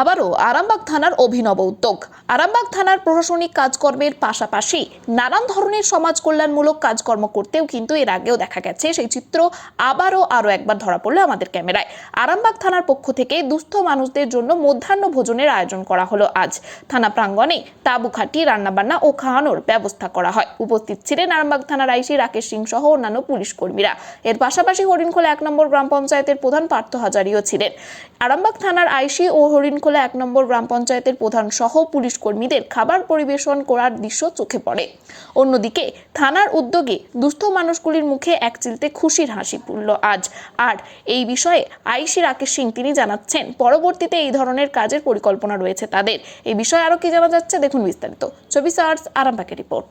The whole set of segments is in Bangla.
আবারও আরামবাগ থানার অভিনব উদ্যোগ। আরামবাগ থানার প্রশাসনিক কাজকর্মের পাশাপাশি নানান ধরনের সমাজ কল্যাণমূলক কাজকর্ম করতেও কিন্তু এর আগেও দেখা গেছে। সেই চিত্র আবারও আরও একবার ধরা পড়ল আমাদের ক্যামেরায়। আরামবাগ থানার পক্ষ থেকে দুস্থ মানুষদের জন্য মধ্যাহ্ন ভোজনের আয়োজন করা হলো আজ। থানা প্রাঙ্গণে তাঁবু খাটি রান্নাবান্না ও খাওয়ানোর ব্যবস্থা করা হয়। উপস্থিত ছিলেন আরামবাগ থানার আইসি রাকেশ সিং সহ অন্যান্য পুলিশ কর্মীরা। এর পাশাপাশি হরিণখোলা এক নম্বর গ্রাম পঞ্চায়েতের প্রধান পার্থ হাজারিও ছিলেন। আরামবাগ থানার আইসি ও হরিণখোলা এক নম্বর গ্রাম পঞ্চায়েতের প্রধান সহ পুলিশ কর্মীদের খাবার পরিবেশন করার দৃশ্য চোখে পড়ে। অন্যদিকে, থানার উদ্যোগে দুস্থ মানুষগুলির মুখে এক চিলতে খুশির হাসি ফুটল আজ। আর এই বিষয়ে আইসি রাকেশ সিং তিনি জানাচ্ছেন, পরবর্তীতে এই ধরনের কাজের পরিকল্পনা রয়েছে তাদের। এই বিষয়ে আরও কি জানা যাচ্ছে দেখুন বিস্তারিত। চব্বিশ আওয়ার্স আরামবাগের রিপোর্ট।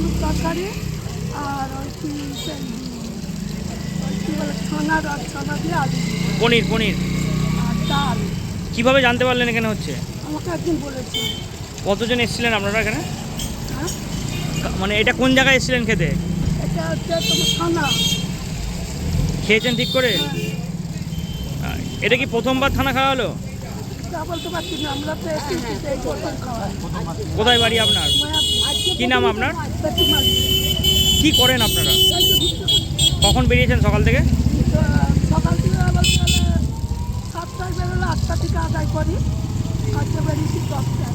আলুর তরকারি আর ওই কি বলে ছানা দিয়ে আলু। পনির পনির। আর ডাল। কীভাবে জানতে পারলেন এখানে হচ্ছে? আমাকে একদিন বলেছে কতজন এসেছিলেন আপনারা এখানে? হ্যাঁ? মানে এটা কোন জায়গায় এসেছিলেন খেতে? এটা হচ্ছে তোমার ছানা খেয়েছেন ঠিক করে? এটা কি প্রথমবার থানা খাওয়া হলো? কোথায় বাড়ি আপনার? কি নাম আপনার? কি করেন আপনারা? কখন বেরিয়েছেন সকাল থেকে? সকাল থেকে বলতে সাতটায় বেরোলে আটটা থেকে আদায় করি। আজকে বেরিয়েছি দশটায়।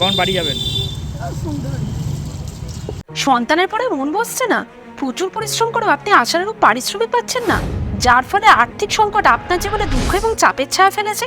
কখন বাড়ি যাবেন? সন্তানের পরে মন বসছে না। প্রচুর পরিশ্রম করেও আপনি আশানুরূপ পারিশ্রমিক পাচ্ছেন না। যার ফলে আর্থিক সংকট আপনার জীবনে দুঃখ এবং চাপের ছায়া ফেলেছে।